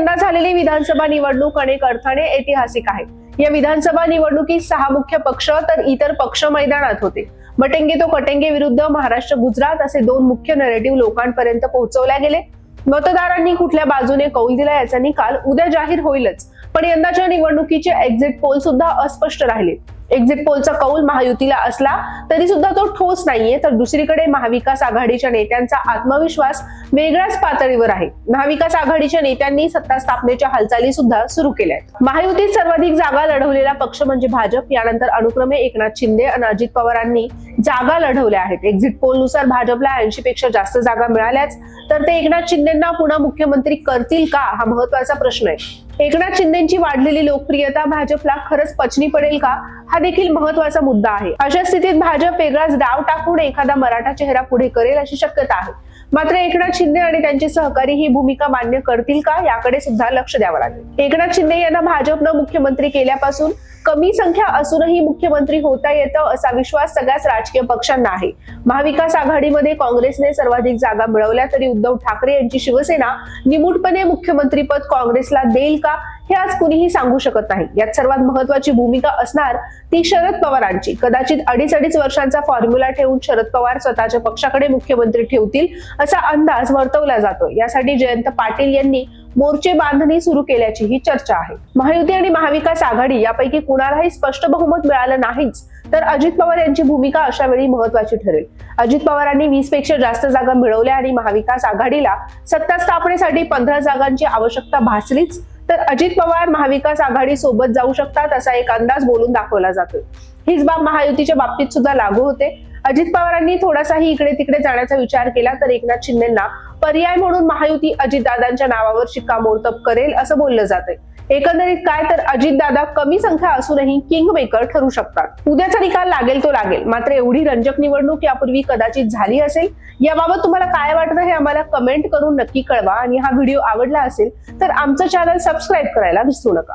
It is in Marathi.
यंदा झालेली विधानसभा निवडणूक अनेक अर्थाने ऐतिहासिक आहे या विधानसभा निवडणुकीत सहा मुख्य पक्ष तर इतर पक्ष मैदानात होते. बटेंगे तो कटेंगे विरुद्ध महाराष्ट्र गुजरात असे दोन मुख्य नरेटिव्ह लोकांपर्यंत पोहोचवल्या गेले. मतदारांनी कुठल्या बाजूने कौल दिला याचा निकाल उद्या जाहीर होईलच. पण यंदाच्या निवडणुकीचे एक्झिट पोल सुद्धा अस्पष्ट राहिले. एक्झिट पोलचा कौल महायुतीला असला तरी सुद्धा तो ठोस नाहीये तर दुसरीकडे महाविकास आघाडीच्या नेत्यांचा आत्मविश्वास वेगळ्याच पातळीवर आहे. महाविकास आघाडीच्या नेत्यांनी सत्ता स्थापनेच्या हालचाली सुद्धा सुरू केल्या आहेत. महायुतीत सर्वाधिक जागा लढवलेला पक्ष म्हणजे भाजप. यानंतर अनुक्रमे एकनाथ शिंदे आणि अजित पवारांनी जागा लढवल्या आहेत. एक्झिट पोलनुसार भाजपला ऐंशी पेक्षा जास्त जागा मिळाल्याच तर ते एकनाथ शिंदेना पुन्हा मुख्यमंत्री करतील का? हा महत्त्वाचा प्रश्न आहे. एकनाथ शिंदेची वाढलेली लोकप्रियता भाजपला खरंच पचनी पडेल का? हा देखील महत्त्वाचा मुद्दा आहे. अशा स्थितीत भाजप वेगळाच डाव टाकून एखादा मराठा चेहरा पुढे करेल अशी शक्यता आहे. मात्र एकनाथ शिंदे आणि त्यांचे सहकारी ही भूमिका मान्य करतील का? याकडे सुद्धा लक्ष द्यावं लागेल. एकनाथ शिंदे यांना भाजपनं मुख्यमंत्री केल्यापासून कमी संख्या असूनही मुख्यमंत्री होता येतं असा विश्वास सगळ्याच राजकीय पक्षांना आहे. महाविकास आघाडीमध्ये काँग्रेसने सर्वाधिक जागा मिळवल्या तरी उद्धव ठाकरे यांची शिवसेना निमूटपणे मुख्यमंत्रीपद काँग्रेसला देईल का हे आज कुणीही सांगू शकत नाही. यात सर्वात महत्वाची भूमिका असणार ती शरद पवारांची. कदाचित अडीच अडीच वर्षांचा फॉर्म्युला ठेवून शरद पवार स्वतःच्या पक्षाकडे मुख्यमंत्री ठेवतील असा अंदाज वर्तवला जातो यासाठी जयंत पाटील यांनी मोर्चे बांधणी सुरू केल्याची ही चर्चा आहे. महायुती आणि महाविकास आघाडी यापैकी कुणालाही स्पष्ट बहुमत मिळालं नाहीच तर अजित पवार यांची भूमिका अशा वेळी महत्वाची ठरेल. अजित पवारांनी वीसपेक्षा जास्त जागा मिळवल्या आणि महाविकास आघाडीला सत्ता स्थापनेसाठी पंधरा जागांची आवश्यकता भासलीच तर अजित पवार महाविकास आघाडी सोबत जाऊ शकतात असा एक अंदाज बोलून दाखवला जातोय. हीच बाब महायुतीच्या बाबतीत सुद्धा लागू होते. अजित पवारांनी थोडासाही इकडे तिकडे जाण्याचा विचार केला तर एकनाथ शिंदेना पर्याय म्हणून महायुती अजितदादांच्या नावावर शिक्कामोर्तब करेल असं बोललं जातंय. एकंदरीत काय तर अजितदादा कमी संख्या असूनही किंग मेकर ठरू शकतात. उद्याचा निकाल लागेल तो लागेल. मात्र एवढी रंजक निवडणूक यापूर्वी कदाचित झाली असेल. याबाबत तुम्हाला काय वाटतं हे आम्हाला कमेंट करून नक्की कळवा. आणि हा व्हिडिओ आवडला असेल तर आमचं चॅनल सबस्क्राईब करायला विसरू नका.